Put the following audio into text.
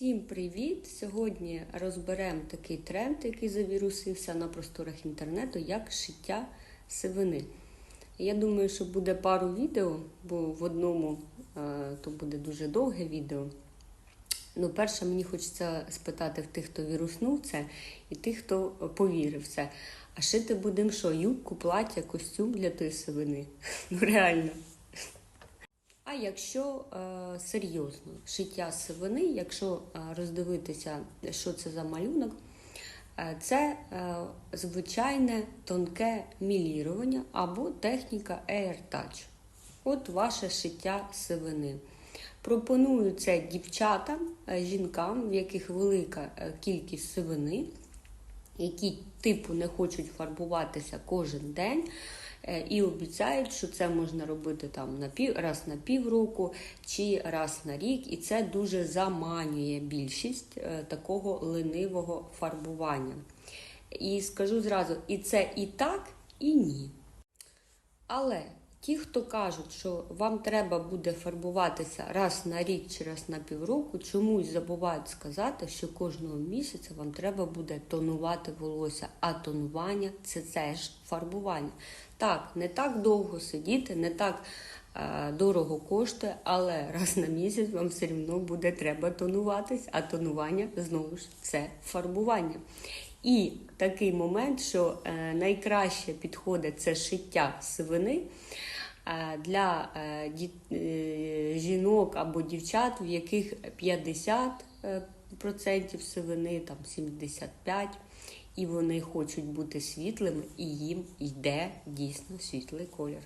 Всім привіт! Сьогодні розберемо такий тренд, який завірусився на просторах інтернету, як шиття сивини. Я думаю, що буде пару відео, бо в одному е, то буде дуже довге відео. Ну, перше, мені хочеться спитати в тих, хто віруснув це, і тих, хто повірив це. А шити будемо що? Юбку, плаття, костюм для тої сивини? Ну реально. А якщо е, серйозно шиття сивини, якщо е, роздивитися, що це за малюнок, е, це е, звичайне тонке мілірування або техніка Air Touch. От ваше шиття сивини. Пропоную це дівчатам, е, жінкам, в яких велика е, кількість сивини, які типу не хочуть фарбуватися кожен день. Е, І обіцяють, що це можна робити там на пів раз на півроку чи раз на рік, і це дуже заманює більшість е, такого ленивого фарбування. І скажу зразу, і це і так, і ні. Але ті, хто кажуть, що вам треба буде фарбуватися раз на рік чи раз на півроку, чомусь забувають сказати, що кожного місяця вам треба буде тонувати волосся, а тонування це теж фарбування. Так, не так довго сидіти, не так е, дорого коштує, але раз на місяць вам все одно буде треба тонуватись, а тонування знову ж це фарбування. І такий момент, що е, найкраще підходить це шиття сивини е, для е, жінок або дівчат, в яких 50% е, процентів сивини, там 75%, і вони хочуть бути світлими, і їм йде дійсно світлий колір.